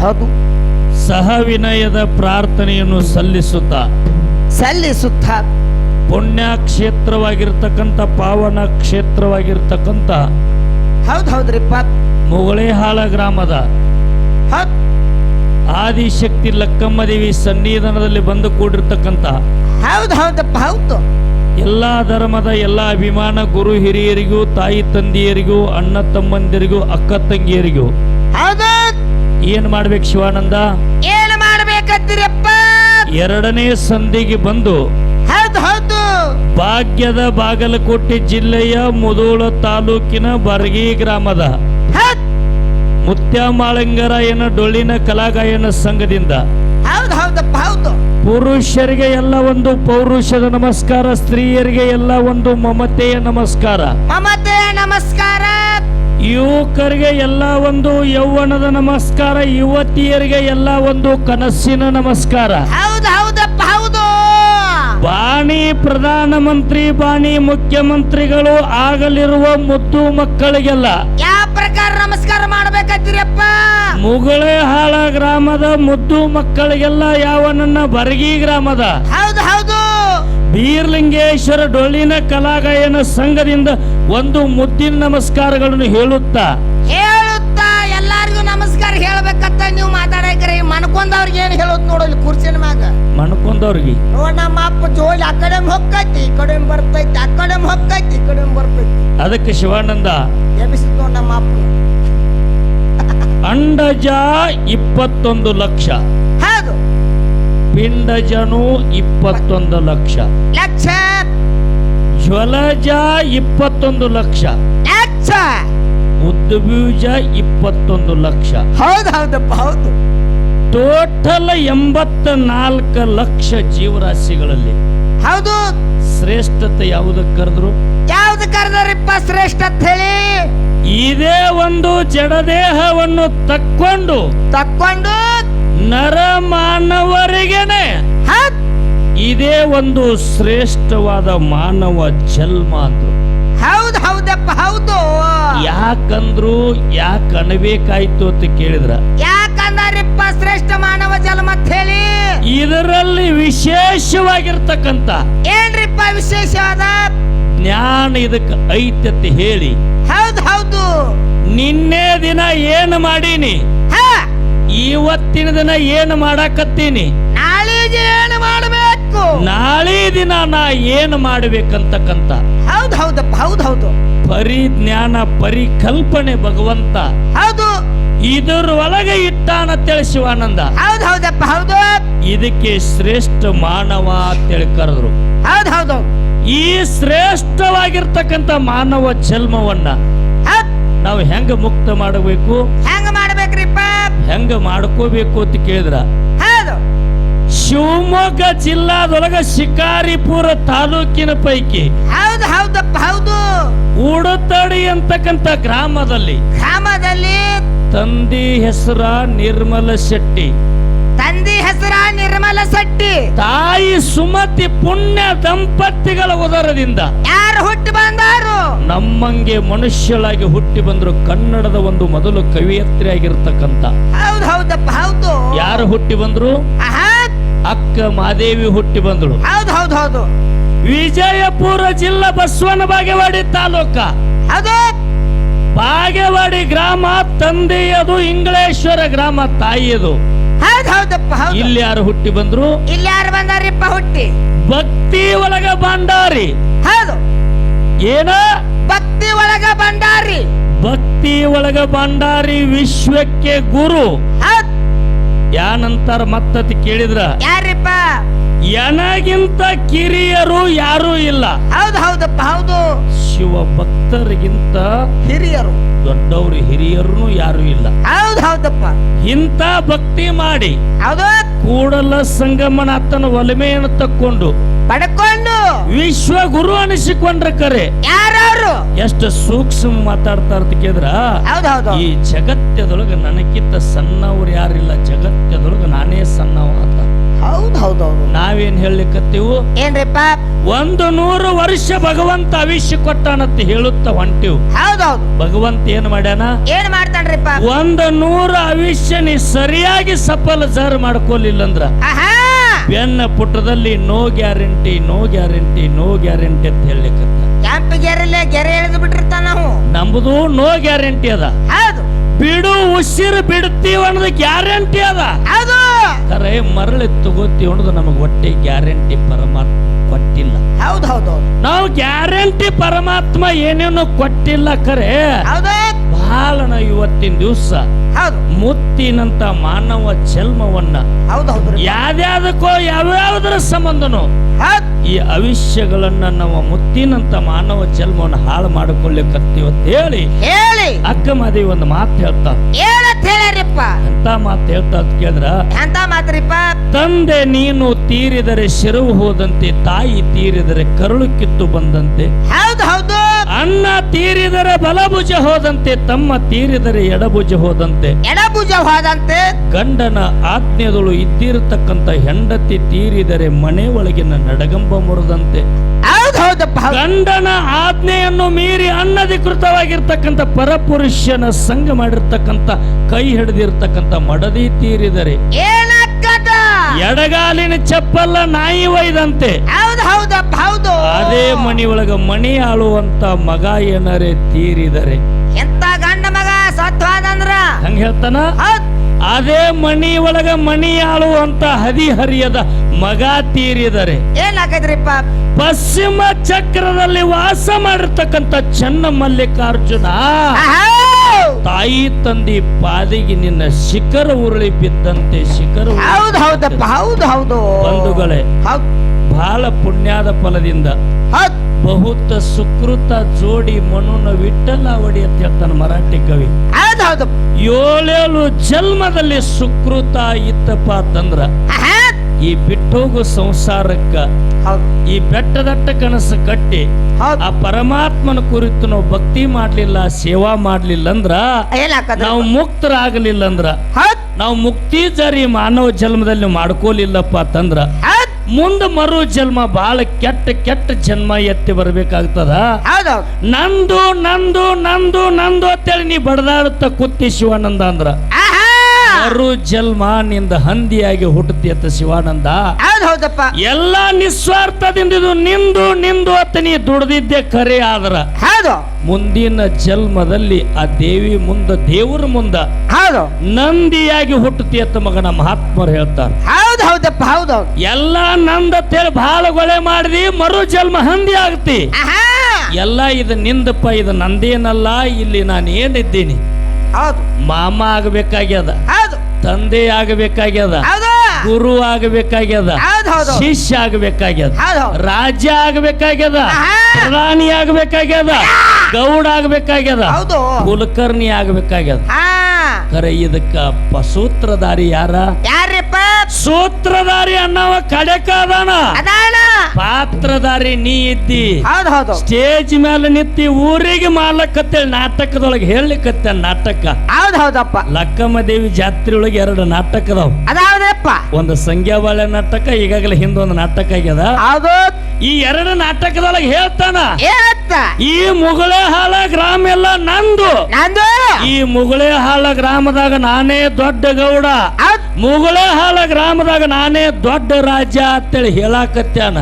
ಹೌದು ಸಹವಿನಯದ ಪ್ರಾರ್ಥನೆಯನ್ನು ಸಲ್ಲಿಸುತ್ತಾ ಸಲ್ಲಿಸುತ್ತ ಪುಣ್ಯ ಕ್ಷೇತ್ರವಾಗಿರ್ತಕ್ಕಂಥ ಪಾವನ ಕ್ಷೇತ್ರವಾಗಿರ್ತಕ್ಕಂಥ ಹೌದು ಹೌದ್ರಿಪ್ಪ ಮುಗಳೇಹಾಳ ಗ್ರಾಮದ ಆದಿಶಕ್ತಿ ಲಕ್ಕಮ್ಮ ದೇವಿ ಸನ್ನಿಧಾನದಲ್ಲಿ ಬಂದು ಕೂಡಿರ್ತಕ್ಕಂಥ ಹೌದು ಹೌದಪ್ಪ ಹೌದು. ಎಲ್ಲಾ ಧರ್ಮದ ಎಲ್ಲ ಅಭಿಮಾನ ಗುರು ಹಿರಿಯರಿಗೂ ತಾಯಿ ತಂದೆಯರಿಗೂ ಅಣ್ಣ ತಮ್ಮಂದಿರಿಗೂ ಅಕ್ಕ ತಂಗಿಯರಿಗೂ ಹೌದು. ಏನ್ ಮಾಡ್ಬೇಕು ಶಿವಾನಂದ? ಏನ್ ಮಾಡ್ಬೇಕಂತೀರಪ್ಪ ಎರಡನೇ ಸಂಧಿಗೆ ಬಂದು ಭಾಗ್ಯದ ಬಾಗಲಕೋಟೆ ಜಿಲ್ಲೆಯ ಮುದೋಳ ತಾಲೂಕಿನ ಬರ್ಗಿ ಗ್ರಾಮದ ಮುತ್ಯಮಾಳಂಗರಾಯನ ಡೊಳ್ಳಿನ ಕಲಾಗಾಯನ ಸಂಘದಿಂದ ಹೌದ್ ಹೌದಪ್ಪ ಹೌದು. ಪುರುಷರಿಗೆ ಎಲ್ಲ ಒಂದು ಪೌರುಷದ ನಮಸ್ಕಾರ ಸ್ತ್ರೀಯರಿಗೆ ಎಲ್ಲ ಒಂದು ಮಮತೆಯ ನಮಸ್ಕಾರ. ಮಮತೆಯ ನಮಸ್ಕಾರ. ಯುವಕರಿಗೆ ಎಲ್ಲ ಒಂದು ಯೌವನದ ನಮಸ್ಕಾರ ಯುವತಿಯರಿಗೆ ಎಲ್ಲ ಒಂದು ಕನಸಿನ ನಮಸ್ಕಾರ. ಹೌದು ಹೌದಪ್ಪ ಹೌದು. ಬಾಣಿ ಪ್ರಧಾನಮಂತ್ರಿ ಬಾಣಿ ಮುಖ್ಯಮಂತ್ರಿಗಳು ಆಗಲಿರುವ ಮುದ್ದು ಮಕ್ಕಳಿಗೆಲ್ಲ ಯಾವ ಪ್ರಕಾರ ನಮಸ್ಕಾರ ಮಾಡ್ಬೇಕಂತೀರಪ್ಪ ಮುಗಳೇಹಾಳ ಗ್ರಾಮದ ಮುದ್ದು ಮಕ್ಕಳಿಗೆಲ್ಲ ಯಾವ ನನ್ನ ಬರಗಿ ಗ್ರಾಮದ? ಹೌದು ಹೌದು. ಬೀರ್ಲಿಂಗೇಶ್ವರ ಡೊಳ್ಳಿನ ಕಲಾಗಾಯನ ಸಂಘದಿಂದ ಒಂದು ಮುದ್ದಿನ ನಮಸ್ಕಾರಗಳನ್ನು ಹೇಳುತ್ತಾ? ಹೇಳುತ್ತಾ? ಎಲ್ಲಾರಿಗೂ ನಮಸ್ಕಾರ ಹೇಳ್ಬೇಕಂತ ನೀವು ಮಾತಾಡಕ್ರಿ ಮನ್ಕೊಂಡವ್ರಿಗೆ ಏನ್ ಹೇಳುತ್ತ ನೋಡಲಿ ಕುರ್ಚಿನ ಮ್ಯಾಗ. ಮನ್ಕೊಂದವ್ರಿಗೆ ನೋಡ್ ನಮ್ಮ ಅಪ್ಪ ಜೋಲಿ ಆ ಕಡೆ ಹೊಕ್ಕೈತಿ ಈ ಕಡೆ ಬರ್ತೈತಿ ಆ ಕಡೆ ಹೊಕ್ಕೈತಿ ಈ ಕಡೆ ಬರ್ತೈತಿ. ಅದಕ್ಕೆ ಶಿವಾನಂದ ಎಬ್ಬಿಸಿದ್ ನೋಡ್ ನಮ್ಮ ಅಪ್ಪ. ಅಂಡಜ ಇಪ್ಪತ್ತೊಂದು ಲಕ್ಷ. ಪಿಂಡಜನು ಇಪ್ಪತ್ತೊಂದು ಲಕ್ಷ. ಲಕ್ಷ. ಜ್ವಲಜ ಇಪ್ಪತ್ತೊಂದು ಲಕ್ಷ. ಲಕ್ಷ. ಉದ್ಬೀಜ ಇಪ್ಪತ್ತೊಂದು ಲಕ್ಷ. ಹೌದು ಹೌದಪ್ಪ ಹೌದು. ಟೋಟಲ್ ಎಂಬತ್ತ ನಾಲ್ಕು ಲಕ್ಷ ಜೀವರಾಶಿಗಳಲ್ಲಿ. ಹೌದು. ಶ್ರೇಷ್ಠತೆ ಯಾವುದಕ್ಕೆ ಕರೆದ್ರು? ಯಾವ್ದು ಕರೆದರಿಪ್ಪ ಶ್ರೇಷ್ಠ ಅಂತ ಹೇಳಿ? ಇದೇ ಒಂದು ಜಡದೇಹವನ್ನು ತಕ್ಕೊಂಡು ತಕ್ಕೊಂಡು ನರ ಮಾನವರಿಗೆನೆ ಹೌದ್. ಇದೇ ಒಂದು ಶ್ರೇಷ್ಠವಾದ ಮಾನವ ಜನ್ಮ ಅಂದ್ರು. ಹೌದ್ ಹೌದಪ್ಪ ಹೌದು. ಯಾಕಂದ್ರು ಯಾಕೆ ಅನ್ಬೇಕಾಯ್ತು ಅಂತ ಕೇಳಿದ್ರ. ಯಾಕಂದ್ರಪ್ಪ ಶ್ರೇಷ್ಠ ಮಾನವ ಜನ್ಮ ಅಂತ ಹೇಳಿ? ಇದರಲ್ಲಿ ವಿಶೇಷವಾಗಿರ್ತಕ್ಕಂತ ಏನ್ರಿಪ್ಪ ವಿಶೇಷವಾದ ಜ್ಞಾನ ಇದಕ್ಕೆ ಐತ್ಯತೆ ಹೇಳಿ. ಹೌದು ಹೌದು. ನಿನ್ನೆ ದಿನ ಏನು ಮಾಡೀನಿ? ಇವತ್ತಿನ ದಿನ ಏನು ಮಾಡಾಕತ್ತೀನಿ? ನಾಳೆ ಏನು ಮಾಡಬೇಕು? ನಾಳೆ ದಿನ ನಾ ಏನು ಮಾಡ್ಬೇಕಂತಕ್ಕಂತ ಹೌದ್ ಹೌದಪ್ಪ ಹೌದ್ ಹೌದು. ಪರಿಜ್ಞಾನ ಪರಿಕಲ್ಪನೆ ಭಗವಂತ ಹೌದು. ಇದರ ಇದರೊಳಗೆ ಇಟ್ಟಾನಂತೇಳಿ ಶಿವಾನಂದ. ಹೌದು ಹೌದಪ್ಪ ಹೌದು. ಇದಕ್ಕೆ ಶ್ರೇಷ್ಠ ಮಾನವ ಅಂತೇಳಿ ಕರೆದ್ರು. ಹೌದ್ ಹೌದು. ಈ ಶ್ರೇಷ್ಠವಾಗಿರ್ತಕ್ಕಂಥ ಮಾನವ ಜನ್ಮವನ್ನ ನಾವು ಹೆಂಗ ಮುಕ್ತ ಮಾಡಬೇಕು? ಹೆಂಗ ಹೆಂಗ ಮಾಡ್ಕೋಬೇಕು ಅಂತ ಕೇಳಿದ್ರ? ಶಿವಮೊಗ್ಗ ಜಿಲ್ಲಾದೊಳಗ ಶಿಕಾರಿಪುರ ತಾಲೂಕಿನ ಪೈಕಿ ಹೌದು ಹೌದಪ್ಪ ಹೌದು. ಉಡತಡಿ ಅಂತಕ್ಕಂತ ಗ್ರಾಮದಲ್ಲಿ ಗ್ರಾಮದಲ್ಲಿ ತಂದಿ ಹೆಸರ ನಿರ್ಮಲ ಶೆಟ್ಟಿ. ತಂದೆ ಹೆಸರ ನಿರ್ಮಲ ಶೆಟ್ಟಿ. ತಾಯಿ ಸುಮತಿ ಪುಣ್ಯ ದಂಪತಿಗಳ ಉದರದಿಂದ ಯಾರು ಹುಟ್ಟಿ ಬಂದಾರು ನಮ್ಮಂಗೆ ಮನುಷ್ಯಳಾಗಿ ಹುಟ್ಟಿ ಬಂದ್ರು ಕನ್ನಡದ ಒಂದು ಮೊದಲು ಕವಿಯತ್ರಿ ಆಗಿರ್ತಕ್ಕಂತ ಹೌದು ಹೌದಪ್ಪ ಹೌದು. ಯಾರು ಹುಟ್ಟಿ ಬಂದ್ರು? ಅಕ್ಕ ಮಾದೇವಿ ಹುಟ್ಟಿ ಬಂದಳು ಹೌದು ಹೌದು ಹೌದು. ವಿಜಯಪುರ ಜಿಲ್ಲಾ ಬಸವನ ಬಾಗೇವಾಡಿ ತಾಲೂಕ. ಹೌದು. ಬಾಗೇವಾಡಿ ಗ್ರಾಮ ತಂದೆಯದು ಇಂಗಳೇಶ್ವರ ಗ್ರಾಮ ತಾಯಿಯದು. ಹೌದು ಹೌದಪ್ಪ ಹೌದು. ಇಲ್ಲಿ ಯಾರು ಹುಟ್ಟಿ ಬಂದ್ರು? ಇಲ್ಲಿ ಯಾರು ಬಂದಾರಿಪ್ಪ ಹುಟ್ಟಿ? ಭಕ್ತಿ ಒಳಗ ಬಂದಾರಿ ಹೌದು. ಏನ? ಭಕ್ತಿ ಒಳಗ ಬಂದಾರಿ ಭಕ್ತಿ ಒಳಗ ಭಂಡಾರಿ ವಿಶ್ವಕ್ಕೆ ಗುರು. ಯಾನಂತರ ಯಾನಂತಾರ ಮತ್ತತಿ ಕೇಳಿದ್ರ? ಯಾರಿಪ್ಪ? ಎನಗಿಂತ ಕಿರಿಯರು ಯಾರೂ ಇಲ್ಲ. ಹೌದು ಹೌದಪ್ಪ ಹೌದು. ಶಿವ ಭಕ್ತರಿಗಿಂತ ಹಿರಿಯರು. ದೊಡ್ಡವರು ಹಿರಿಯರು ಯಾರು ಇಲ್ಲ. ಹೌದು ಹೌದಪ್ಪ. ಇಂಥ ಭಕ್ತಿ ಮಾಡಿ ಹೌದು. ಕೂಡಲ ಸಂಗಮನಾಥನ ಒಲಮೆಯನ್ನು ತಕ್ಕೊಂಡು ಪಡ್ಕೊಂಡು ವಿಶ್ವ ಗುರು ಅನಿಸಿಕೊಂಡ್ರ ಕರೆ. ಯಾರು ಎಷ್ಟು ಸೂಕ್ಷ್ಮ ಮಾತಾಡ್ತಾ ಇರ್ತ ಹೌದು. ಈ ಜಗತ್ತದೊಳಗ ನನಗಿಂತ ಸಣ್ಣವ್ರು ಯಾರಿಲ್ಲ. ಜಗತ್ತದೊಳಗ ನಾನೇ ಸಣ್ಣವ ಅಂತ. ಹೌದ್ ಹೌದು ನಾವೇನ್ ಹೇಳಲಿಕ್ಕತ್ತೀವು? ಏನ್ರಿಪ್ಪ ಒಂದು ನೂರು ವರ್ಷ ಭಗವಂತ ಅವಿಷ್ಯ ಕೊಟ್ಟಾನಂತ ಹೇಳುತ್ತ ಹೊಂಟಿವು. ಹೌದೌದು ಭಗವಂತ ಏನ್ ಮಾಡ್ಯಾನ? ಏನ್ ಮಾಡ್ತಾನ್ರಿಪ್ಪ ಒಂದು ನೂರು ಅವಿಷ್ಯ ನೀ ಸರಿಯಾಗಿ ಸಫಲ ಜರ್ ಮಾಡ್ಕೊಲಿಲ್ಲ ಅಂದ್ರ ಬೆನ್ನ ಪುಟದಲ್ಲಿ no guarantee no guarantee no guarantee ಅಂತ ಹೇಳಲಿಕ್ಕತ್ತ. ಕ್ಯಾಂಪ್ ಗೆರೆಲೆ ಗೆರೆ ಎಳೆದು ಬಿಟ್ಟಿರ್ತಾನ ನಾವು. ನಮ್ದು ನೋ ಗ್ಯಾರಂಟಿ ಅದ. ಹೌದು. ಬಿಡು ಉಸಿರು ಬಿಡ್ತೀವ ಅನ್ನೋದು ಗ್ಯಾರಂಟಿ ಅದ. ಅದು ಕರೆ ಮರಳಿ ತಗೋತಿ ಅನ್ನೋದು ನಮಗೆ ಒಟ್ಟೆ ಗ್ಯಾರಂಟಿ ಪರಮಾತ್ಮ ಕೊಟ್ಟಿಲ್ಲ. ಹೌದು ಹೌದು. ನಾವು ಗ್ಯಾರಂಟಿ ಪರಮಾತ್ಮ ಏನೇನು ಕೊಟ್ಟಿಲ್ಲ ಕರೆ. ಹೌದು. ನಾವು ಇವತ್ತಿನ ದಿವಸ ಮುತ್ತಿನಂತ ಮಾನವ ಜನ್ಮವನ್ನ ಹೌದು ಹೌದು ಸಂಬಂಧನು ಯಾವ್ಯಾವ್ದರ ಸಂಬಂಧನೋ ಹೌದು. ಈ ಅವಿಷ್ಯಗಳನ್ನ ನಾವು ಮುತ್ತಿನಂತ ಮಾನವ ಜನ್ಮವನ್ನು ಹಾಳು ಅಂತ ಹೇಳಿ. ಹೇಳಿ. ಅಕ್ಕ ಮಾದೇವಿ ಒಂದು ಮಾತು ಹೇಳ್ತಾ. ಎಂತ ಮಾತು ಹೇಳ್ತಾ ಅಂತ ಕೇಳಿದ್ರ? ಎಂತ ಮಾತ್ರಿಪ್ಪ? ತಂದೆ ನೀನು ತೀರಿದರೆ ಶಿರವು ಹೋದಂತೆ ತಾಯಿ ತೀರಿದರೆ ಕರುಳು ಕಿತ್ತು ಬಂದಂತೆ. ಹೌದು ಹೌದು. ಅಣ್ಣ ತೀರಿದರೆ ಬಲಭುಜ ಹೋದಂತೆ ತಮ್ಮ ತೀರಿದರೆ ಎಡಭುಜ ಹೋದಂತೆ. ಎಡಭುಜ ಹೋದಂತೆ ಗಂಡನ ಆಜ್ಞೆಗಳು ಇದ್ದಿರತಕ್ಕಂತ ಹೆಂಡತಿ ತೀರಿದರೆ ಮನೆ ಒಳಗಿನ ನಡಗಂಬ ಮುರಿದಂತೆ. ಗಂಡನ ಆಜ್ಞೆಯನ್ನು ಮೀರಿ ಅನಧಿಕೃತವಾಗಿರ್ತಕ್ಕಂಥ ಪರಪುರುಷನ ಸಂಘ ಮಾಡಿರ್ತಕ್ಕಂಥ ಕೈ ಹಿಡಿದಿರ್ತಕ್ಕಂಥ ಮಡದಿ ತೀರಿದರೆ. ಏನಕ್ಕದ ಎಡಗಾಲಿನ ಚಪ್ಪಲ್ಲ ನಾಯಿ ಒಯ್ದಂತೆ. ಹೌದು ಹೌದಪ್ಪ ಹೌದು. ಅದೇ ಮಣಿ ಆಳುವಂತ ಮಗ ಏನರೆ ತೀರಿದರೆ. ಎಂತ ಗಂಡ ಮಗ ಸತ್ವಾದಂದ್ರ ಹಂಗ ಹೇಳ್ತಾನ? ಅದೇ ಮಣಿ ಒಳಗ ಮಣಿ ಆಳುವಂತ ಹದಿಹರಿಯದ ಮಗ ತೀರಿದರೆ. ಏನ್ ಹಾಕೈತ್ರಿಪ್ಪ ಪಶ್ಚಿಮ ಚಕ್ರದಲ್ಲಿ ವಾಸ ಮಾಡಿರ್ತಕ್ಕಂಥ ಚನ್ನ ಮಲ್ಲಿಕಾರ್ಜುನ! ತಾಯಿ ತಂದಿ ಪಾದಿಗೆ ನಿನ್ನ ಶಿಖರ ಉರುಳಿ ಬಿದ್ದಂತೆ ಶಿಖರ ಹೌದು ಹೌದಪ್ಪ. ಹೌದು ಹೌದು. ಬಂಧುಗಳೇ ಬಹಳ ಪುಣ್ಯದ ಫಲದಿಂದ ಬಹುತ ಸುಕೃತ ಜೋಡಿ ಮನುನ ವಿಠಲಾವಡಿ ಅಂತ ಹೇಳ್ತಾನೆ ಮರಾಠಿ ಕವಿ. ಏಳೇಳು ಜನ್ಮದಲ್ಲಿ ಸುಕೃತ ಇತ್ತಪ್ಪ ಅಂತಂದ್ರ! ಈ ಬಿಟ್ಟೋಗು ಸಂಸಾರಕ್ಕ ಈ ಬೆಟ್ಟದಟ್ಟ ಕನಸು ಕಟ್ಟಿ ಆ ಪರಮಾತ್ಮನ ಕುರಿತು ನಾವು ಭಕ್ತಿ ಮಾಡ್ಲಿಲ್ಲ ಸೇವಾ ಮಾಡ್ಲಿಲ್ಲ ಅಂದ್ರ ನಾವು ಮುಕ್ತರಾಗಲಿಲ್ಲ ಅಂದ್ರ ನಾವು ಮುಕ್ತಿ ಜರಿ ಮಾನವ ಜನ್ಮದಲ್ಲಿ ಮಾಡ್ಕೋಲಿಲ್ಲಪ್ಪ ಅಂತಂದ್ರ ಮುಂದ ಮರು ಜನ್ಮ ಬಹಳ ಕೆಟ್ಟ ಕೆಟ್ಟ ಜನ್ಮ ಎತ್ತಿ ಬರ್ಬೇಕಾಗ್ತದ? ನಂದು ನಂದು ನಂದು ನಂದು ಅಂತೇಳಿ ನೀ ಬಡದಾಡುತ್ತ ಕುತ್ತಿ ಶಿವಾನಂದ ಅಂದ್ರ! ಮರು ಜನ್ಮ ನಿಂದ ಹಂದಿಯಾಗಿ ಹುಟ್ಟತಿ ಅಂತ ಶಿವಾನಂದ? ಹೌದು ಹೌದಪ್ಪ. ಎಲ್ಲ ನಿಸ್ವಾರ್ಥದಿಂದ ಇದು ನಿಂದು ನಿಂದು ಅಂತ ನೀ ದುಡ್ದಿದ್ದೆ ಕರೆ ಆದ್ರ. ಹೌದು. ಮುಂದಿನ ಜನ್ಮದಲ್ಲಿ ಆ ದೇವಿ ಮುಂದ ದೇವ್ರ ಮುಂದ ಹೌದು. ನಂದಿಯಾಗಿ ಹುಟ್ಟತಿ ಅಂತ ಮಗನ ಮಹಾತ್ಮರು ಹೇಳ್ತಾರ. ಹೌದು ಹೌದಪ್ಪ ಹೌದು. ಎಲ್ಲ ನಂದ ತೇಳಿ ಬಹಳ ಗೊಳೆ ಮಾಡಿದಿ ಮರು ಜನ್ಮ ಹಂದಿ ಆಗ್ತಿ! ಎಲ್ಲ ಇದು ನಿಂದಪ್ಪ ಇದು ನಂದೇನಲ್ಲ ಇಲ್ಲಿ ನಾನು ಏನಿದ್ದೀನಿ ಹೌದು. ಮಾಮ ಆಗಬೇಕಾಗ್ಯದ. ಹೌದು. ತಂದೆ ಆಗಬೇಕಾಗ್ಯದ. ಹೌದು. ಗುರು ಆಗಬೇಕಾಗ್ಯದ ಹೌದು ಶಿಷ್ಯ ಆಗಬೇಕಾಗ್ಯದ ರಾಜ್ಯ ಆಗಬೇಕಾಗ್ಯದ ಪ್ರಧಾನಿ ರಾಣಿ ಆಗಬೇಕಾಗ್ಯದ ಗೌಡ ಆಗಬೇಕಾಗ್ಯದ ಕುಲಕರ್ಣಿ ಆಗಬೇಕಾಗ್ಯದ. ಕರೆ ಇದಕ್ಕ ಸೂತ್ರಧಾರಿ ಯಾರ? ಸೂತ್ರಧಾರಿ ಅನ್ನವ ಕಡೆಕ ಅದಾನ. ಅದಾಣ ಪಾತ್ರಧಾರಿ ನೀ ಇದ್ದಿ. ಹೌದು ಹೌದು. ಸ್ಟೇಜ್ ಮೇಲೆ ನಿತ್ತಿ ಊರಿಗೆ ಮಾಡ್ಲಕ್ಕತ್ತೇಳಿ ನಾಟಕದೊಳಗೆ ಹೇಳಲಿಕ್ಕತ್ತ ನಾಟಕ? ಹೌದು ಹೌದಪ್ಪ. ಲಕ್ಕಮ್ಮ ದೇವಿ ಜಾತ್ರೆ ಒಳಗೆ ಎರಡು ನಾಟಕ ಅದಾವ ಅದಾವ್ದಪ್ಪ. ಒಂದು ಸಂಖ್ಯಾಬಾಳೆ ನಾಟಕ ಈಗಾಗಲೇ ಹಿಂದೊಂದು ನಾಟಕ ಆಗ್ಯದ. ಅದು ಈ ಎರಡು ನಾಟಕದೊಳಗೆ ಹೇಳ್ತಾನ. ಈ ಮುಗಳೇ ಹಾಳ ಗ್ರಾಮ ಎಲ್ಲ ನಂದು. ನಂದು. ಈ ಮುಗಳೇ ಹಾಳ ಗ್ರಾಮದಾಗ ನಾನೇ ದೊಡ್ಡ ಗೌಡ. ಮುಗಳೇ ಹಾಳ ಗ್ರಾಮದಾಗ ನಾನೇ ದೊಡ್ಡ ರಾಜ ಅಂತೇಳಿ ಹೇಳಾಕತ್ಯಾನ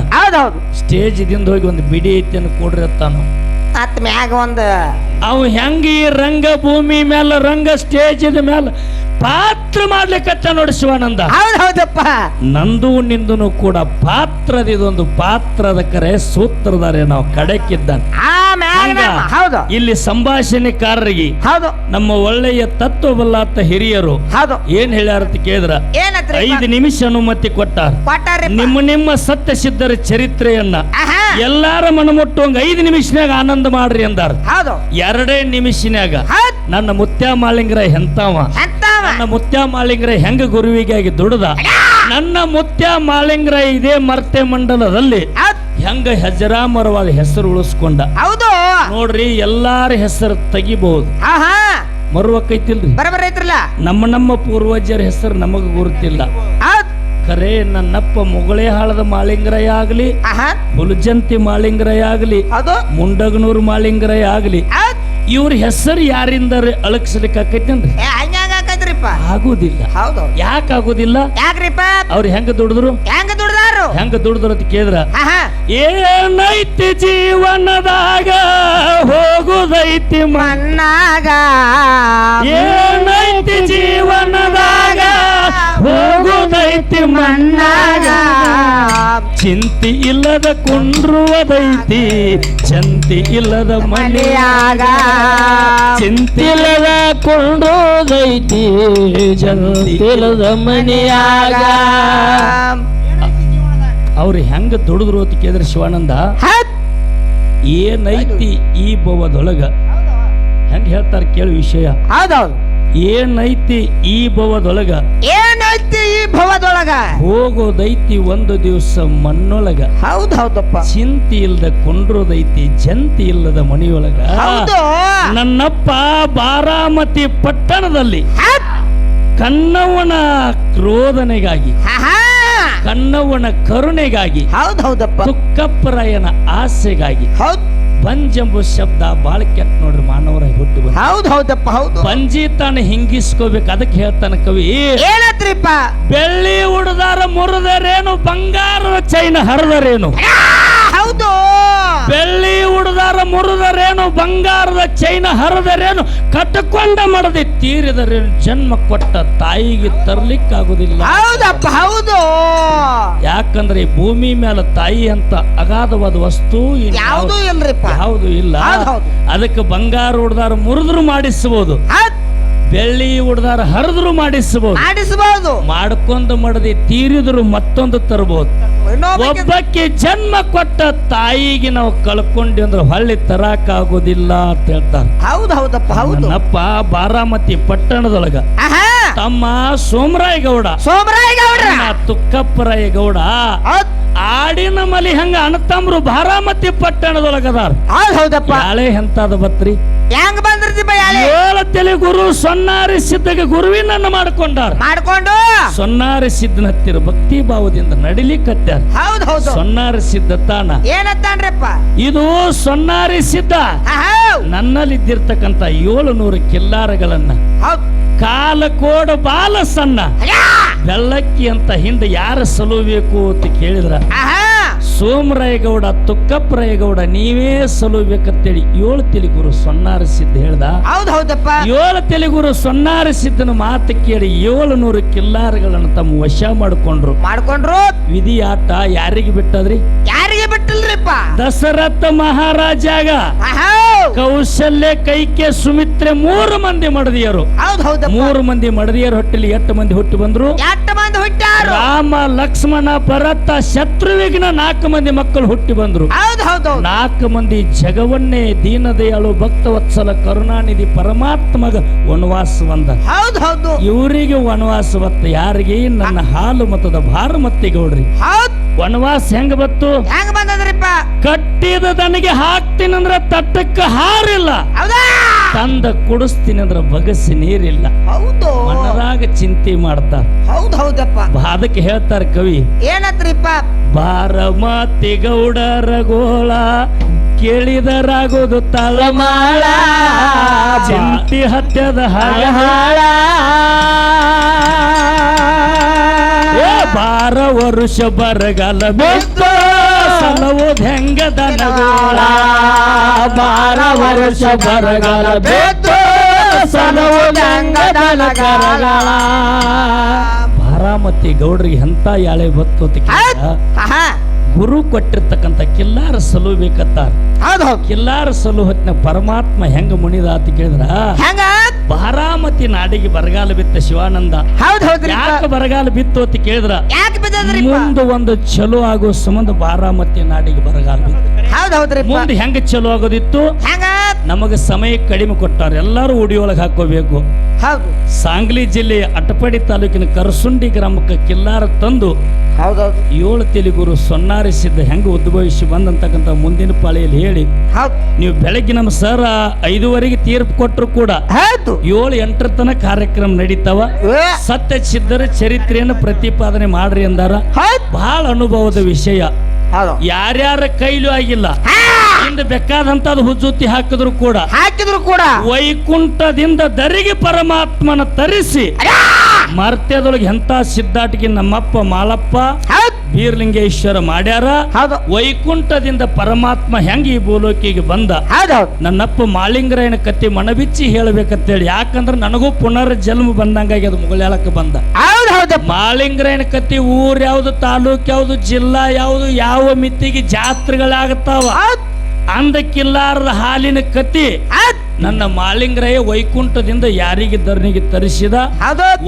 ಸ್ಟೇಜ್ ದಿಂದ ಹೋಗಿ ಒಂದು ಬಿಡಿ ಐತಿ ಕೊಡ್ರಿ ಅತ್ತಾನು ಮ್ಯಾಗ ಒಂದು ಅವ್ ಹೆಂಗ ಈ ರಂಗ ಭೂಮಿ ಮೇಲೆ ರಂಗ ಸ್ಟೇಜ್ ಮೇಲೆ ಪಾತ್ರ ಮಾಡ್ಲಿಕ್ಕತ್ತ ನೋಡಿ ಶಿವಾನಂದ. ಹೌದು ಹೌದಪ್ಪ. ನಂದು ನಿಂದು ಕೂಡ ಪಾತ್ರದ ಇದೊಂದು ಪಾತ್ರದ ಕರೆ ಸೂತ್ರದಾರೆ ನಾವು ಕಡೆಕ್ಕಿದ್ದ ಹೌದು. ಇಲ್ಲಿ ಸಂಭಾಷಣೆಕಾರರಿಗೆ ಹೌದು. ನಮ್ಮ ಒಳ್ಳೆಯ ತತ್ವಬಲ್ಲಾತ ಹಿರಿಯರು ಹೌದು. ಏನ್ ಹೇಳ್ಯಾರ ಅಂತ ಕೇಳಿದ್ರ ಐದು ನಿಮಿಷ ಅನುಮತಿ ಕೊಟ್ಟಾರ. ನಿಮ್ಮ ನಿಮ್ಮ ಸತ್ಯ ಸಿದ್ಧರ ಚರಿತ್ರೆಯನ್ನ ಎಲ್ಲಾರ ಮನ ಮನಮುಟ್ಟುವಂಗ ಐದು ನಿಮಿಷನಾಗ ಆನಂದ ಮಾಡ್ರಿ ಅಂದಾರ. ಎರಡೇ ನಿಮಿಷನ್ಯಾಗ ನನ್ನ ಮುತ್ಯಾ ಮಾಲಿಂಗರ ಎಂತವ ನನ್ನ ಮುತ್ಯ ಮಾಲಿಂಗ್ರ ಹೆಂಗ ಗುರುವಿಗಾಗಿ ದುಡ್ದ ನನ್ನ ಮುತ್ಯ ಮಾಲಿಂಗ್ರ ಇದೇ ಮರ್ತೆ ಮಂಡಲದಲ್ಲಿ ಹೆಂಗ ಹೆಜರಾಮರವಾದ ಹೆಸರು ಉಳಿಸ್ಕೊಂಡ? ಹೌದು. ನೋಡ್ರಿ ಎಲ್ಲಾರ ಹೆಸರು ತೆಗಿಬಹುದು. ಮರುವಕ್ಕೈತಿಲ್ರಿ. ಬರಬರ ಐತ್ರಲ್ಲ? ನಮ್ಮ ನಮ್ಮ ಪೂರ್ವಜರ ಹೆಸರು ನಮಗ ಗುರುತಿಲ್ಲ. ಕರೆ ನನ್ನಪ್ಪ ಮೊಗಳೇ ಹಾಳದ ಮಾಲಿಂಗ್ರಯ ಆಗ್ಲಿ ಹುಲಜಂತಿ ಮಾಲಿಂಗ್ರಯ ಆಗ್ಲಿ ಮುಂಡಗನೂರು ಮಾಳಿಂಗ್ರಯ ಆಗ್ಲಿ. ಇವ್ರ ಹೆಸರು ಯಾರಿಂದ ಅಳಕ್ಸ್ಲಿಕ್ಕೆ ಆಕೈತೇನ್ರಿ ಆಗುದಿಲ್ಲ. ಹೌದು. ಯಾಕೆ ಆಗುದಿಲ್ಲ ಯಾಕ್ರಿಪ್ಪ ಅವ್ರು ಹೆಂಗ ದುಡಿದ್ರು? ಹೆಂಗ ದುಡ್ದಾರು ಹೆಂಗ ದುಡಿದ್ರು ಅಂತ ಕೇಳಿದ್ರ? ಏನೈತಿ ಜೀವನದಾಗ ಹೋಗುದೈತಿ ಮಣ್ಣಾಗ. ಏನೈತಿ ಜೀವನದಾಗ ಹೋಗುದೈತಿ ಮಣ್ಣಾಗ. ಚಿಂತಿ ಇಲ್ಲದ ಕುಂಡ್ರುವುದೈತಿ ಚಂತಿ ಇಲ್ಲದ ಮನೆಯಾಗ ಚಿಂತಿಲ್ಲದ ಚಂತಿ ಇಲ್ಲದ ಮನೆಯಾಗ ಅವ್ರು ಹೆಂಗ ದುಡಿದ್ರು ಅಂತ ಕೇಳಿದ್ರೆ ಶಿವಾನಂದ? ಏನೈತಿ ಈ ಭವದೊಳಗ? ಹೆಂಗ ಹೇಳ್ತಾರ ಕೇಳು ವಿಷಯ. ಏನೈತಿ ಈ ಭವದೊಳಗ? ಏನೈತಿ ಈ ಭವದೊಳಗ? ಹೋಗೋದೈತಿ ಒಂದು ದಿವಸ ಮಣ್ಣೊಳಗ. ಹೌದ್ ಹೌದಪ್ಪ ಚಿಂತಿ ಇಲ್ಲದ ಕೊಂಡ್ರೋದೈತಿ ಜಂತಿ ಇಲ್ಲದ ಮನೆಯೊಳಗ. ನನ್ನಪ್ಪ ಬಾರಾಮತಿ ಪಟ್ಟಣದಲ್ಲಿ ಕಣ್ಣವನ ಕನ್ನವನ ಕ್ರೋಧನೆಗಾಗಿ. ಕನ್ನವನ ಕರುಣೆಗಾಗಿ ಹೌದು ಹೌದಪ್ಪ. ತುಕ್ಕಪ್ಪರಾಯನ ಆಸೆಗಾಗಿ ಹೌದ್. ಪಂಜಂಬು ಶಬ್ದ ಬಾಳ ಕೆಟ್ಟ ನೋಡ್ರಿ ಮಾನವರ ಹುಟ್ಟು ಹೌದು ಹೌದ್ ಹೌದಪ್ಪ ಹೌದು. ಪಂಜಿ ತಾನು ಹಿಂಗಿಸ್ಕೋಬೇಕು ಅದಕ್ಕೆ ಹೇಳ್ತಾನ ಕವಿ ಏನತ್ರಿಪ್ಪ? ಬೆಳ್ಳಿ ಉಡದಾರ ಮುರಿದರೇನು ಬಂಗಾರದ ಚೈನ ಹರಿದರೇನು? ಹೌದು. ಬೆಳ್ಳಿ ಉಡದಾರ ಮುರಿದರೇನು ಬಂಗಾರದ ಚೈನ ಹರಿದರೇನು? ಕಟ್ಟಕೊಂಡ ಮಾಡದೆ ತೀರಿದರೇನು ಜನ್ಮ ಕೊಟ್ಟ ತಾಯಿಗೆ ತರ್ಲಿಕ್ಕಾಗುದಿಲ್ಲ. ಹೌದಪ್ಪ ಹೌದು. ಯಾಕಂದ್ರೆ ಭೂಮಿ ಮೇಲೆ ತಾಯಿ ಅಂತ ಅಗಾಧವಾದ ವಸ್ತು ಯಾವುದು ಇಲ್ರಿಪ್ಪ. ಯಾವುದು ಇಲ್ಲ. ಹೌದು. ಅದಕ್ಕೆ ಬಂಗಾರ ಉಡ್ದಾರ ಮುರಿದ್ರು ಮಾಡಿಸಬಹುದು ಬೆಳ್ಳಿ ಉಡ್ದಾರ ಹರಿದ್ರು ಮಾಡಿಸಬಹುದು ಮಾಡಿಸಬಹುದು ಮಾಡ್ಕೊಂಡು ಮಡದಿ ತೀರಿದ್ರು ಮತ್ತೊಂದು ತರಬಹುದು ಒಬ್ಬಕ್ಕೆ ಜನ್ಮ ಕೊಟ್ಟ ತಾಯಿಗೆ ನಾವು ಕಳ್ಕೊಂಡಿ ಅಂದ್ರೆ ಹೊಳ್ಳಿ ತರಾಕಾಗೋದಿಲ್ಲ ಅಂತ ಹೇಳ್ತಾರೆ. ಹೌದು ಹೌದಪ್ಪ ಹೌದು. ನನ್ನಪ್ಪ ಬಾರಾಮತಿ ಪಟ್ಟಣದೊಳಗ. ತಮ್ಮ ಸೋಮರಾಯಗೌಡ. ಗೌಡ ಸೋಮರಾಯ ಆಡಿನ ಮಲಿ ಹಂಗ ಅಣ್ಣತಮ್ರು ಬಾರಾಮತಿ ಪಟ್ಟಣದೊಳಗದಾರ. ಆ ಹೌದಪ್ಪ. ಯಾಳೆ ಎಂತಾದ ಬತ್ರಿ ಹೆಂಗ್ ಬಂದ್ರಿ ಏಳು ತಲೆ ಗುರು ಸೊನ್ನಾರಿ ಸಿದ್ಧಗೆ ಗುರುವಿನನ್ನ ಮಾಡ್ಕೊಂಡಾರ. ಮಾಡ್ಕೊಂಡು? ಸೊನ್ನಾರಿ ಸಿದ್ಧನ ಹತ್ತಿರ ಭಕ್ತಿ ಭಾವದಿಂದ ನಡಿಲಿಕ್ಕತ್ಯಾರ ಹೌದು ಹೌದು ಸೊನ್ನಾರಿ ಸಿದ್ಧ ತಾಣ ಏನತ್ತಾನ್ರಿಪ್ಪ? ಇದು ಸೊನ್ನಾರಿ ಸಿದ್ಧ. ನನ್ನಲ್ಲಿ ನನ್ನಲ್ಲಿದ್ದಿರ್ತಕ್ಕಂಥ ಏಳು ನೂರು ಕಿಲ್ಲಾರಗಳನ್ನ ಹೌದ್. ಕಾಲ ಕೋಡ ಬಾಲ ಸಣ್ಣ! ಬೆಳ್ಳಕ್ಕಿ ಅಂತ ಹಿಂದೆ ಯಾರ ಸಲುಬೇಕು ಅಂತ ಕೇಳಿದ್ರ? ಸೋಮರಾಯಗೌಡ ತುಕ್ಕಪ್ಪರಾಯಗೌಡ ನೀವೇ ಸಲುಬೇಕಂತೇಳಿ ಏಳು ತೆಲಿಗುರು ಸೊನ್ನಾರ ಸಿದ್ಧ ಹೇಳ್ದ? ಹೌದ್ ಹೌದಪ್ಪ. ಏಳು ತೆಲಿಗುರು ಸೊನ್ನಾರ ಸಿದ್ಧನ ಮಾತು ಕೇಳಿ ಏಳು ನೂರು ಕಿಲ್ಲಾರಗಳನ್ನ ತಮ್ಮ ವಶ ಮಾಡಿಕೊಂಡ್ರು. ಮಾಡ್ಕೊಂಡ್ರು. ವಿಧಿ ಆಟ ಯಾರಿಗೆ ಬಿಟ್ಟದ್ರಿ? ದಶರಥ ಮಹಾರಾಜಾಗ ಕೌಶಲ್ಯ ಕೈಕೆ ಸುಮಿತ್ರೆ ಮೂರು ಮಂದಿ ಮಡದಿಯರು. ಮೂರು ಮಂದಿ ಮಡದಿಯರು ಹೊಟ್ಟೆಲಿ ಎಟ್ಟು ಮಂದಿ ಹುಟ್ಟಿ ಬಂದ್ರು? ಎಷ್ಟು ಮಂದಿ ಹುಟ್ಟಾರು ರಾಮ ಲಕ್ಷ್ಮಣ ಭರತ ಶತ್ರುವಿಘ್ನ ನಾಲ್ಕು ಮಂದಿ ಮಕ್ಕಳು ಹುಟ್ಟಿ ಬಂದ್ರು. ನಾಲ್ಕು ಮಂದಿ ಜಗವನ್ನೇ ದೀನದಯಾಳು ಭಕ್ತವತ್ಸಲ ಕರುಣಾನಿಧಿ ಪರಮಾತ್ಮಗ ವನವಾಸ ಬಂದ. ಹೌದ್ ಹೌದು. ಇವರಿಗೆ ವನವಾಸ ಬತ್ತ ಯಾರಿಗೆ? ನನ್ನ ಹಾಲು ಮತದ ಭಾರಮತಿ ಗೌಡ್ರಿ. ಹೌದ್ ವನವಾಸ ಹೆಂಗ ಬತ್ತು ಹೆಂಗ್ ಬಂದದ್ರಿಪ್ಪ? ಕಟ್ಟಿದ ದನಿಗೆ ಹಾಕ್ತೀನಂದ್ರ ತಟ್ಟಕ್ಕೆ ಹಾರಿಲ್ಲ. ಹೌದಾ? ತಂದ ಕುಡಿಸ್ತೀನಿ ಅಂದ್ರ ಬಗಸಿ ನೀರಿಲ್ಲ. ಹೌದು. ಮನದಾಗ ಚಿಂತೆ ಮಾಡ್ತಾರ. ಹೌದು ಹೌದಪ್ಪ. ಅದಕ್ಕೆ ಹೇಳ್ತಾರ ಕವಿ. ಏನತ್ರಿಪ್ಪ? ಬಾರಮತಿ ಗೌಡರ ಗೋಳ ಕೇಳಿದರಾಗೋದು ತಳಮಾಳ ಚಿಂತಿ ಹತ್ಯದ ಹಾಳ. ಬಾರ ವರುಷ ಬರಗಾಲ ಸಲವುದು ಹೆಂಗ ದನಗೋಳ ಬಾರ ವರುಷ ಬರಗಾಲ ಬೇತು ಸಲವುದು ಹೆಂಗ ದನಗಳ ಬಾರಾಮತಿ ಗೌಡ್ರಿಗೆ ಎಂತ ಯಾಳೆ ಬತ್ತು ಅಂತ ಗುರು ಕೊಟ್ಟಿರ್ತಕ್ಕಂಥ ಕಿಲ್ಲಾರ ಸಲು ಬೇಕತ್ತಾರ ಕಿಲ್ಲಾರ ಸಲು ಹೊತ್ತಿನ ಪರಮಾತ್ಮ ಹೆಂಗ ಮುಣಿದ ಅಂತ ಕೇಳಿದ್ರ? ಹೆಂಗ? ಬಾರಾಮತಿ ನಾಡಿಗೆ ಬರಗಾಲ ಬಿತ್ತ ಶಿವಾನಂದ. ಹೌದ್ ಹೌದ್ರಿ ಯಾಕೆ ಬರಗಾಲ ಬಿತ್ತು ಅಂತ ಕೇಳಿದ್ರ? ಯಾಕೆ ಮುಂದೆ ಒಂದು ಚಲೋ ಆಗೋ ಸಂಬಂಧ ಬಾರಾಮತಿ ನಾಡಿಗೆ ಬರಗಾಲ ಬಿತ್ತು. ಹೌದ್ ಹೌದ್ರಿಪ್ಪ ಮುಂದೆ ಹೆಂಗ ಚಲೋ ಆಗೋದಿತ್ತು? ನಮಗೆ ಸಮಯ ಕಡಿಮೆ ಕೊಟ್ಟಾರ. ಎಲ್ಲರೂ ಉಡಿಯೊಳಗೆ ಹಾಕೋಬೇಕು ಹೌದು. ಸಾಂಗ್ಲಿ ಜಿಲ್ಲೆಯ ಅಟ್ಟಪಾಡಿ ತಾಲೂಕಿನ ಕರಸುಂಡಿ ಗ್ರಾಮಕ್ಕೆ ಕಿಲ್ಲಾರ ತಂದು ಹೌದೌದು ಏಳು ತೆಲಿಗುರು ಸೊನ್ನಾರಿಸಿದ್ದ ಹೆಂಗೆ ಉದ್ಭವಿಸಿ ಬಂದಂತಕ್ಕಂಥ ಮುಂದಿನ ಪಾಳಿಯಲ್ಲಿ ಹೇಳಿ ನೀವು ಬೆಳಗ್ಗೆ ನಮ್ಮ ಸರ್ ಐದುವರೆಗೆ ತೀರ್ಪು ಕೊಟ್ಟರು ಕೂಡ ಏಳು ಎಂಟರ ತನಕ ಕಾರ್ಯಕ್ರಮ ನಡೀತಾವ. ಸತ್ಯ ಸಿದ್ಧರ ಚರಿತ್ರೆಯನ್ನು ಪ್ರತಿಪಾದನೆ ಮಾಡ್ರಿ ಅಂದಾರ. ಬಹಳ ಅನುಭವದ ವಿಷಯ. ಯಾರ್ಯಾರ ಕೈಲೂ ಆಗಿಲ್ಲ. ಇಂದು ಬೇಕಾದಂತದ್ದು ಹುಜ್ಜುತ್ತಿ ಹಾಕಿದ್ರು ಕೂಡ. ಹಾಕಿದ್ರು ಕೂಡ. ವೈಕುಂಠದಿಂದ ದರಿಗೆ ಪರಮಾತ್ಮನ ತರಿಸಿ! ಮರ್ತ್ಯದೊಳಗೆ ಎಂತ ಸಿದ್ಧಾಟಿಗೆ ನಮ್ಮಪ್ಪ ಮಾಲಪ್ಪ ಬೀರ್ಲಿಂಗೇಶ್ವರ ಮಾಡ್ಯಾರ. ವೈಕುಂಠದಿಂದ ಪರಮಾತ್ಮ ಹೆಂಗ ಈ ಭೂಲೋಕಿಗೆ ಬಂದ? ನನ್ನಪ್ಪ ಮಾಳಿಂಗರಾಯನ ಕತ್ತಿ ಮನಬಿಚ್ಚಿ ಹೇಳ್ಬೇಕಂತೇಳಿ. ಯಾಕಂದ್ರೆ ನನಗೂ ಪುನರ್ ಜನ್ಮ ಅದು ಮುಗಳಾಳಕ್ಕೆ ಬಂದ. ಮಾಳಿಂಗರಾಯನ ಕತ್ತಿ ಊರ್ ಯಾವ್ದು ತಾಲೂಕ್ ಯಾವ್ದು ಜಿಲ್ಲಾ ಯಾವ್ದು ಯಾವ ಮಿತಿಗೆ ಜಾತ್ರೆಗಳಾಗತ್ತಾವ? ಅಂದ ಕಿಲ್ಲಾರದ ಹಾಲಿನ ಕತ್ತಿ ನನ್ನ ಮಾಳಿಂಗರಾಯ ವೈಕುಂಠದಿಂದ ಯಾರಿಗೆ ಧರಣಿಗೆ ತರಿಸಿದ?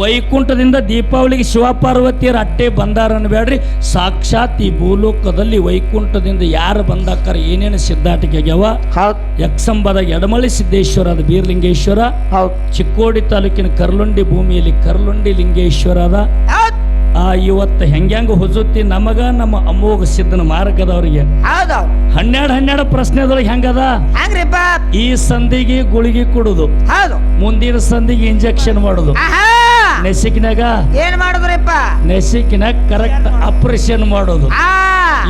ವೈಕುಂಠದಿಂದ ದೀಪಾವಳಿಗೆ ಶಿವಪಾರ್ವತಿಯರ ಅಟ್ಟೆ ಬಂದಾರ ಅನ್ಬೇಡ್ರಿ. ಸಾಕ್ಷಾತ್ ಈ ಭೂಲೋಕದಲ್ಲಿ ವೈಕುಂಠದಿಂದ ಯಾರು ಬಂದಾಕಾರ ಏನೇನು ಸಿದ್ಧಾಟಿಕೆ ಆಗ್ಯಾವ ಯಕ್ಷಂಬದಾಗ ಯಕ್ಷಂಬದ ಎಡಮಳಿ ಸಿದ್ದೇಶ್ವರ ಅದ ಬೀರ್ಲಿಂಗೇಶ್ವರ. ಚಿಕ್ಕೋಡಿ ತಾಲೂಕಿನ ಕರ್ಲುಂಡಿ ಭೂಮಿಯಲ್ಲಿ ಕರ್ಲುಂಡಿ ಲಿಂಗೇಶ್ವರ ಅದ. ಆ ಇವತ್ತು ಹೆಂಗ್ಯಾಂಗ ಹುಜುತ್ತಿ ನಮಗ ನಮ್ಮ ಅಮೋಘ ಸಿದ್ಧನ ಮಾರ್ಗದವರಿಗೆ? ಹೌದು. ಹನ್ನೆರಡು ಹನ್ನೆರಡು ಪ್ರಶ್ನೆದೊಳಗೆ ಹೆಂಗದ? ಹಂಗ್ರಿಪ್ಪ ಈ ಸಂಧಿಗೆ ಗುಳಿಗೆ ಕೊಡುದು. ಹೌದು. ಮುಂದಿನ ಸಂಧಿಗೆ ಇಂಜೆಕ್ಷನ್ ಮಾಡುದು. ನೆಸಿಕಿನಾಗ ಏನ್ ಮಾಡಿದ್ರಿಪ್ಪ? ನೆಸಿಕಿನಾಗ ಕರೆಕ್ಟ್ ಆಪರೇಷನ್ ಮಾಡೋದು.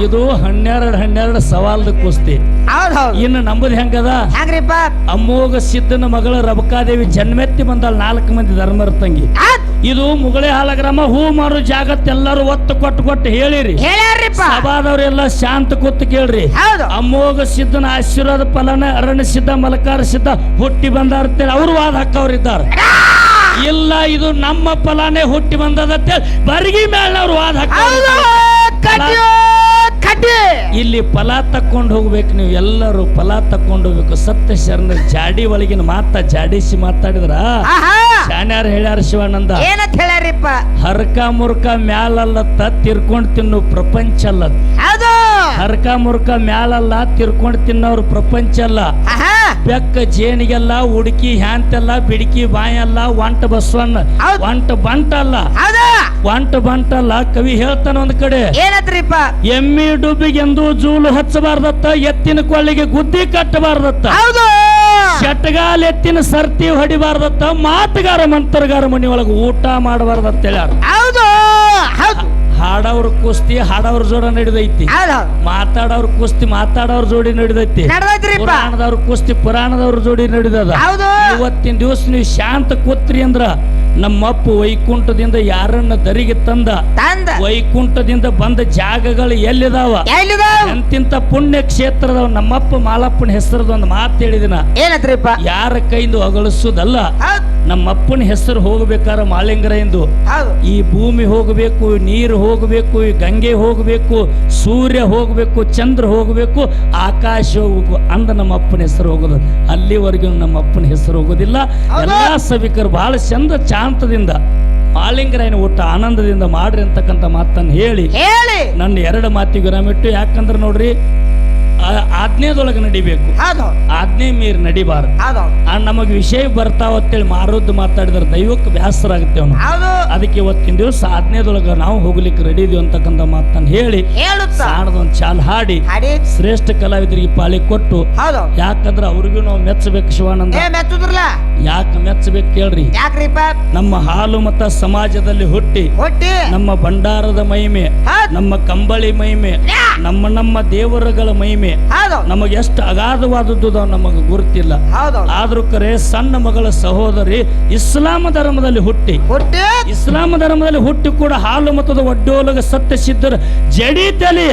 ಇದು ಹನ್ನೆರಡು ಹನ್ನೆರಡು ಸವಾಲ್ದ ಕುಸ್ತಿ. ಇನ್ನು ನಂಬುದು ಹೆಂಗದ? ಹೆಂಗ್ರಿಪ್ಪ? ಅಮೋಘ ಸಿದ್ಧನ ಮಗಳ ರಬಕಾದೇವಿ ಜನ್ಮೆತ್ತಿ ಬಂದಾಳ ನಾಲ್ಕು ಮಂದಿ ಧರ್ಮರ ತಂಗಿ. ಇದು ಮುಗಳೇ ಹಾಲಗ್ರಾಮ ಹೂ ಮಾರು ಜಾಗತ್ತೆಲ್ಲರೂ ಒತ್ತು ಕೊಟ್ಟು ಕೊಟ್ಟು ಹೇಳಿರಿ. ಸಭಾದವ್ರೆಲ್ಲ ಶಾಂತ ಕೂತು ಕೇಳ್ರಿ. ಅಮೋಘ ಸಿದ್ಧನ ಆಶೀರ್ವಾದ ಫಲನ ಅರಣ್ಯ ಸಿದ್ಧ ಮಲಕಾರ ಸಿದ್ಧ ಹುಟ್ಟಿ ಬಂದಾರ್ತೇಳಿ ಅವ್ರು ವಾದ ಹಾಕವ್ರಿದ್ದಾರೆ. ಇಲ್ಲ ಇದು ನಮ್ಮ ಫಲಾನೇ ಹುಟ್ಟಿ ಬಂದದತ್ತೆ ಬರ್ಗಿ ಮೇಲವ್ರು ವಾದ ಇಲ್ಲಿ ಫಲ ತಕ್ಕೊಂಡು ಹೋಗ್ಬೇಕು ನೀವು ಎಲ್ಲರೂ ಫಲ ತಕ್ಕೊಂಡು ಹೋಗ್ಬೇಕು. ಸತ್ಯ ಶರಣ ಜಾಡಿ ಒಳಗಿನ ಮಾತ ಜಾಡಿಸಿ ಮಾತಾಡಿದ್ರ? ಆಹಾ. ಶಾಣ್ಯಾರ ಹೇಳ್ಯಾರ ಶಿವಾನಂದ. ಏನಂತ ಹೇಳ್ಯಾರಿಪ್ಪ? ಹರ್ಕ ಮುರ್ಕ ಮ್ಯಾಲಲ್ಲ ತಿರ್ಕೊಂಡ್ ತಿನ್ನು ಪ್ರಪಂಚ ಅಲ್ಲ. ಹರ್ಕ ಮುರ್ಕ ಮ್ಯಾಲಲ್ಲ ತಿರ್ಕೊಂಡ್ ತಿನ್ನೋರು ಪ್ರಪಂಚ ಅಲ್ಲ. ಬೆಕ್ಕ ಜೇನಿಗೆಲ್ಲ ಹುಡುಕಿ ಹ್ಯಾಂತೆಲ್ಲ ಬಿಡಕಿ ಬಾಯಲ್ಲ ಒಂಟ ಬಸವಣ್ಣ ಒಂಟ ಬಂಟಲ್ಲ. ಒಂಟ ಬಂಟಲ್ಲ ಕವಿ ಹೇಳ್ತಾನ ಒಂದ್ ಕಡೆ. ಏನತ್ರಿಪ್ಪ? ಎಮ್ಮಿ ಡುಬ್ಬಿಗೆಂದು ಜೂಲು ಹಚ್ಚಬಾರ್ದತ್ತ ಎತ್ತಿನ ಕೊಳ್ಳಿಗೆ ಗುದ್ದಿ ಕಟ್ಟಬಾರ್ದತ್ತ. ಶಟ್ಗಾಲ್ ಎತ್ತಿನ ಸರ್ತಿ ಹೊಡಿಬಾರ್ದತ್ತ ಮಾತುಗಾರ ಮಂತ್ರಗಾರ ಮನಿ ಒಳಗ ಊಟ ಮಾಡಬಾರ್ದತ್ತ ಹೇಳ್ಯಾರ. ಹೌದು. ಹಾಡವ್ರ ಕುಸ್ತಿ ಹಾಡವ್ರ ಜೋಡ ನಡೆದೈತಿ. ಮಾತಾಡವ್ರ ಕುಸ್ತಿ ಮಾತಾಡವ್ರ ಜೋಡಿ ನಡೆದೈತಿ. ಪುರಾಣದವ್ರ ಕುಸ್ತಿ ಪುರಾಣದವ್ರ ಜೋಡಿ ನಡೆದದ. ಇವತ್ತಿನ ದಿವಸ ನೀವು ಶಾಂತ ಕೂತ್ರಿ ಅಂದ್ರ ನಮ್ಮಪ್ಪ ವೈಕುಂಠದಿಂದ ಯಾರನ್ನ ದರಿಗೆ ತಂದ? ತಂದ. ವೈಕುಂಠದಿಂದ ಬಂದ ಜಾಗಗಳು ಎಲ್ಲಿದಾವ? ಎಂತಿಂತ ಪುಣ್ಯ ಕ್ಷೇತ್ರದ ನಮ್ಮಪ್ಪ ಮಾಲಪ್ಪನ ಹೆಸರದ ಒಂದು ಮಾತು ಹೇಳಿದಿನ. ಏನಂತ್ರಿಪ್ಪ ಯಾರ ಕೈಯಿಂದ ಅಗಳಿಸುದಲ್ಲ ಹೌದು. ನಮ್ಮಪ್ಪನ ಹೆಸರು ಹೋಗ್ಬೇಕಾರ ಮಾಲಿಂಗರ ಎಂದು. ಈ ಭೂಮಿ ಹೋಗಬೇಕು ನೀರು ಹೋಗಬೇಕು ಈ ಗಂಗೆ ಹೋಗಬೇಕು ಸೂರ್ಯ ಹೋಗಬೇಕು ಚಂದ್ರ ಹೋಗಬೇಕು ಆಕಾಶ ಹೋಗ್ಬೇಕು ಅಂದ ನಮ್ಮ ಅಪ್ಪನ ಹೆಸರು ಹೋಗೋದು. ಅಲ್ಲಿವರೆಗೂ ನಮ್ಮ ಅಪ್ಪನ ಹೆಸರು ಹೋಗೋದಿಲ್ಲ? ಎಲ್ಲಾ ಸಭಿಕರು ಬಹಳ ಚಂದ ಶಾಂತದಿಂದ ಮಾಲಿಂಗರಾಯನ ಊಟ ಆನಂದದಿಂದ ಮಾಡ್ರಿ ಅಂತಕ್ಕಂಥ ಮಾತನ್ನು ಹೇಳಿ ಹೇಳಿ. ನನ್ನ ಎರಡು ಮಾತಿಗೆ ವಿರಾಮಿಟ್ಟು ಯಾಕಂದ್ರೆ ನೋಡ್ರಿ ಆಜ್ಞೆದೊಳಗೆ ನಡಿಬೇಕು. ಆಜ್ಞೆ ಮೀರಿ ನಡಿಬಾರ್ದು. ನಮಗೆ ವಿಷಯ ಬರ್ತಾವ ಅಂತೇಳಿ ಮಾರೋದು ಮಾತಾಡಿದ್ರೆ ದೈವಕ್ಕೆ ಬೇಸರ ಆಗುತ್ತೆ ಅವನು ಅದಕ್ಕೆ ಇವತ್ತಿನ ದಿವಸ ಹದಿನೈದೊಳಗೆ ನಾವು ಹೋಗ್ಲಿಕ್ಕೆ ರೆಡಿ ಇದೀವಿ ಅಂತಕ್ಕಂಥ ಮಾತನ್ನು ಹೇಳಿ ಹೇಳುತ್ತಾ. ಸಾಣದೊಂದು ಚಾಲ್ ಹಾಡಿ ಹಾಡಿ. ಶ್ರೇಷ್ಠ ಕಲಾವಿದರಿಗೆ ಪಾಳಿ ಕೊಟ್ಟು ಹೌದು. ಯಾಕಂದ್ರೆ ಅವ್ರಿಗೂ ನಾವು ಮೆಚ್ಚಬೇಕು ಶಿವಾನಂದ. ಏ ಯಾಕೆ ಮೆಚ್ಚಬೇಕು ಕೇಳ್ರಿ. ಯಾಕ್ರಿಪ್ಪ ನಮ್ಮ ಹಾಲು ಮತ ಸಮಾಜದಲ್ಲಿ ಹುಟ್ಟಿ ಹೊಟ್ಟಿ. ನಮ್ಮ ಭಂಡಾರದ ಮಹಿಮೆ ನಮ್ಮ ಕಂಬಳಿ ಮಹಿಮೆ ನಮ್ಮ ನಮ್ಮ ದೇವರುಗಳ ಮಹಿಮೆ ಹೌದು. ನಮಗೆ ಎಷ್ಟು ಅಗಾಧವಾದದ್ದು ನಮಗೆ ಗುರುತಿಲ್ಲ. ಹೌದು. ಆದ್ರೂ ಕರೆ ಸಣ್ಣ ಮಗಳ ಸಹೋದರಿ ಇಸ್ಲಾಂ ಧರ್ಮದಲ್ಲಿ ಹುಟ್ಟಿ. ಹೊಟ್ಟಿ. ಇಸ್ಲಾಂ ಧರ್ಮದಲ್ಲಿ ಹುಟ್ಟಿ ಕೂಡ ಹಾಲು ಮತದ ಒಡ್ಡೋಲಗ ಸತ್ಯ ಸಿದ್ಧರ ಜಡಿ ತಲೆಯ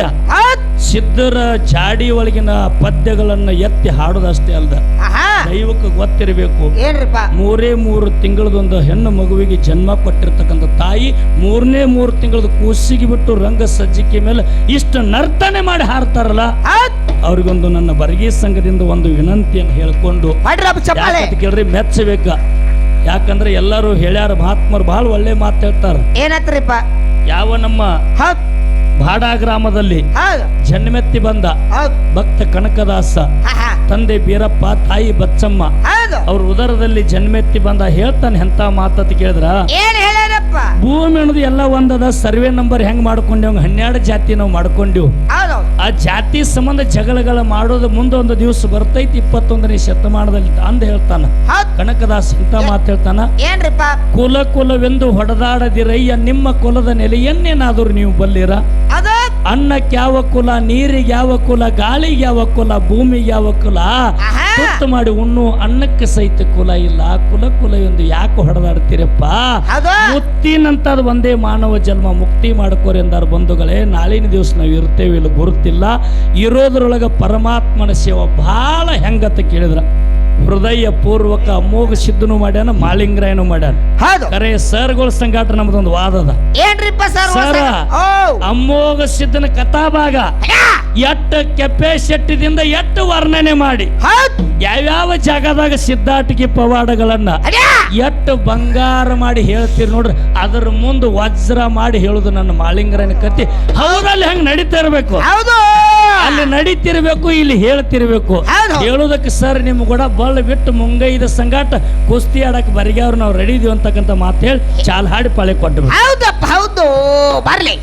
ಸಿದ್ಧರ ಜಾಡಿ ಒಳಗಿನ ಪದ್ಯಗಳನ್ನ ಎತ್ತಿ ಹಾಡೋದಷ್ಟೇ ಅಲ್ದ. ದೈವಕ್ಕೆ ಗೊತ್ತಿರಬೇಕು. ಮೂರೇ ಮೂರು ತಿಂಗಳದೊಂದು ಹೆಣ್ಣು ಮಗುವಿಗೆ ಜನ್ಮ ಕೊಟ್ಟಿರ್ತಕ್ಕಂಥ ತಾಯಿ ಮೂರನೇ ಮೂರು ತಿಂಗಳದ ಕೂಸಿಗೆ ಬಿಟ್ಟು ರಂಗ ಸಜ್ಜಿಕೆ ಮೇಲೆ ಇಷ್ಟು ನರ್ತನೆ ಮಾಡಿ ಹಾರ್ತಾರಲ್ಲ ಅವ್ರಿಗೊಂದು ನನ್ನ ಬರ್ಗೀ ಸಂಘದಿಂದ ಒಂದು ವಿನಂತಿಯನ್ನು ಹೇಳ್ಕೊಂಡು ಕೇಳ್ರಿ ಮೆಚ್ಚಬೇಕ. ಯಾಕಂದ್ರೆ ಎಲ್ಲರೂ ಹೇಳ್ಯಾರ ಮಹಾತ್ಮರು ಬಹಳ ಒಳ್ಳೆ ಮಾತು ಹೇಳ್ತಾರ. ಏನತ್ರಿಪ್ಪ? ಯಾವ ನಮ್ಮ ಬಾಡ ಗ್ರಾಮದಲ್ಲಿ ಜನ್ಮೆತ್ತಿ ಬಂದ ಭಕ್ತ ಕನಕದಾಸ ತಂದೆ ಬೀರಪ್ಪ ತಾಯಿ ಬಚ್ಚಮ್ಮ ಅವ್ರ ಉದರದಲ್ಲಿ ಜನ್ಮೆತ್ತಿ ಬಂದ ಹೇಳ್ತಾನೆ ಎಂತ ಮಾತತ್ ಕೇಳಿದ್ರ? ಭೂಮಿ ಅನ್ನೋದು ಎಲ್ಲ ಒಂದದ ಸರ್ವೆ ನಂಬರ್ ಹೆಂಗ್ ಮಾಡ್ಕೊಂಡೇವ್ ಹನ್ನೆರಡು ಜಾತಿ ನಾವು ಮಾಡ್ಕೊಂಡೇವು. ಆ ಜಾತಿ ಸಂಬಂಧ ಜಗಳಗಳ ಮಾಡೋದು ಮುಂದೆ ಒಂದು ದಿವಸ ಬರ್ತೈತಿ ಇಪ್ಪತ್ತೊಂದನೇ ಶತಮಾನದಲ್ಲಿ ಅಂದ ಹೇಳ್ತಾನ. ಕನಕದಾಸ ಕನಕದಾಸ್ ಇಂತ ಮಾತು ಹೇಳ್ತಾನ ಏನ್ರಿಪ್ಪ? ಕುಲ ಕುಲವೆಂದು ಹೊಡೆದಾಡದಿರಯ್ಯ ನಿಮ್ಮ ಕುಲದ ನೆಲೆಯನ್ನೇನಾದರೂ ನೀವು ಬಲ್ಲಿರ? ಅದು ಅನ್ನಕ್ಕೆ ಯಾವ ಕುಲ ನೀರಿಗೆ ಯಾವ ಕುಲ ಗಾಳಿಗೆ ಯಾವ ಕುಲ ಭೂಮಿಗೆ ಯಾವ ಕುಲ? ಗೊತ್ತು ಮಾಡಿ ಉಣ್ಣು ಅನ್ನಕ್ಕೆ ಸಹಿತ ಕುಲ ಇಲ್ಲ. ಕುಲ ಕುಲ ಎಂದು ಯಾಕೆ ಹೊಡೆದಾಡ್ತೀರಪ್ಪ? ಮುತ್ತಿನಂತ ಮುತ್ತಿನಂತದ್ ಒಂದೇ ಮಾನವ ಜನ್ಮ ಮುಕ್ತಿ ಮಾಡ್ಕೋರಿ ಎಂದಾರ ಬಂಧುಗಳೇ. ನಾಳಿನ ದಿವಸ ನಾವು ಇರ್ತೇವೆ ಇಲ್ಲ ಗುರುತಿಲ್ಲ. ಇರೋದ್ರೊಳಗ ಪರಮಾತ್ಮನ ಸೇವ ಬಹಳ ಹೆಂಗತ್ತ ಕೇಳಿದ್ರ. ಹೃದಯ ಪೂರ್ವಕ ಅಮೋಘ ಸಿದ್ಧನು ಮಾಡ್ಯಾನ ಮಾಲಿಂಗ್ರಾಯನು ಮಾಡ್ಯಾನ. ಹೌದು. ಕರೆ ಸರ್ಗಳ ಸಂಗಾಟ ನಮ್ದೊಂದು ವಾದದ. ಏನ್ರಿಪ್ಪ ಸರ್ ಸರ. ಅಮೋಘ ಸಿದ್ಧನ ಕಥಾಭಾಗ. ಕೆಪೆ ಶೆಟ್ಟಿದಿಂದ ಎಟ್ಟು ವರ್ಣನೆ ಮಾಡಿ. ಯಾವ್ಯಾವ ಜಾಗದಾಗ ಸಿದ್ಧಾಟಿಕೆ ಪವಾಡಗಳನ್ನ ಎಟ್ಟು ಬಂಗಾರ ಮಾಡಿ ಹೇಳ್ತೀರಿ ನೋಡ್ರಿ ಅದ್ರ ಮುಂದೆ ವಜ್ರ ಮಾಡಿ ಹೇಳುದು ನನ್ನ ಮಾಲಿಂಗ್ರನ ಕತ್ತಿ. ಅವರಲ್ಲಿ ಹೆಂಗ್ ನಡೀತಾ ಇರ್ಬೇಕು ಅಲ್ಲಿ ನಡೀತಿರ್ಬೇಕು ಇಲ್ಲಿ ಹೇಳ್ತಿರ್ಬೇಕು. ಹೇಳುದಕ್ಕೆ ಹೇಳೋದಕ್ಕೆ ಸರ್ ನಿಮ್ ಕೂಡ ಬಳ್ಳ ಬಿಟ್ಟು ಮುಂಗೈದ ಸಂಗಾಟ ಕುಸ್ತಿ ಆಡಕ್ಕೆ ಬರಿಗ್ಯಾವ್ರು ನಾವು ರೆಡಿ ಇದೀವಿ ಅಂತಕ್ಕಂಥ ಮಾತು ಹೇಳಿ ಚಾಲ್ ಹಾಡಿ ಪಾಳೆ ಕೊಟ್ಟು ಹೌದಪ್ಪ, ಹೌದು, ಬರ್ಲಿ.